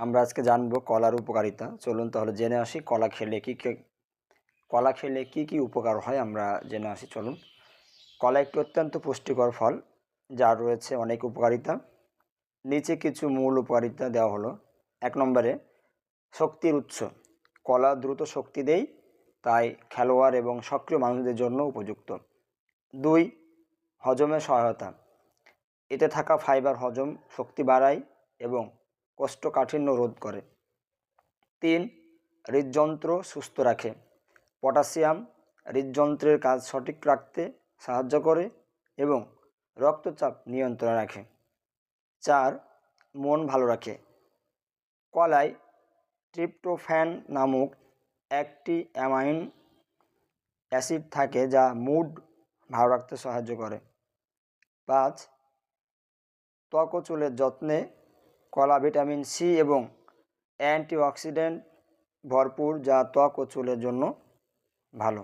আমরা আজকে জানব কলার উপকারিতা। চলুন তাহলে জেনে আসি কলা খেলে কী কলা খেলে কী কী উপকার হয় আমরা জেনে আসি, চলুন। কলা একটি অত্যন্ত পুষ্টিকর ফল, যার রয়েছে অনেক উপকারিতা। নিচে কিছু মূল উপকারিতা দেওয়া হলো। এক নম্বরে, শক্তির উৎস। কলা দ্রুত শক্তি দেয়, তাই খেলোয়াড় এবং সক্রিয় মানুষদের জন্য উপযুক্ত। দুই, হজমে সহায়তা। এতে থাকা ফাইবার হজম শক্তি বাড়ায় এবং কোষ্ঠকাঠিন্য রোধ করে। তিন, হৃদযন্ত্র সুস্থ রাখে। পটাশিয়াম হৃদযন্ত্রের কাজ সঠিক রাখতে সাহায্য করে এবং রক্তচাপ নিয়ন্ত্রণে রাখে। চার, মন ভালো রাখে। কলায় ট্রিপ্টোফ্যান নামক একটি অ্যামাইন অ্যাসিড থাকে যা মুড ভালো রাখতে সাহায্য করে। পাঁচ, ত্বক চুলের যত্নে কলা ভিটামিন সি এবং অ্যান্টিঅক্সিডেন্ট ভরপুর যা ত্বক ও চুলের জন্য ভালো।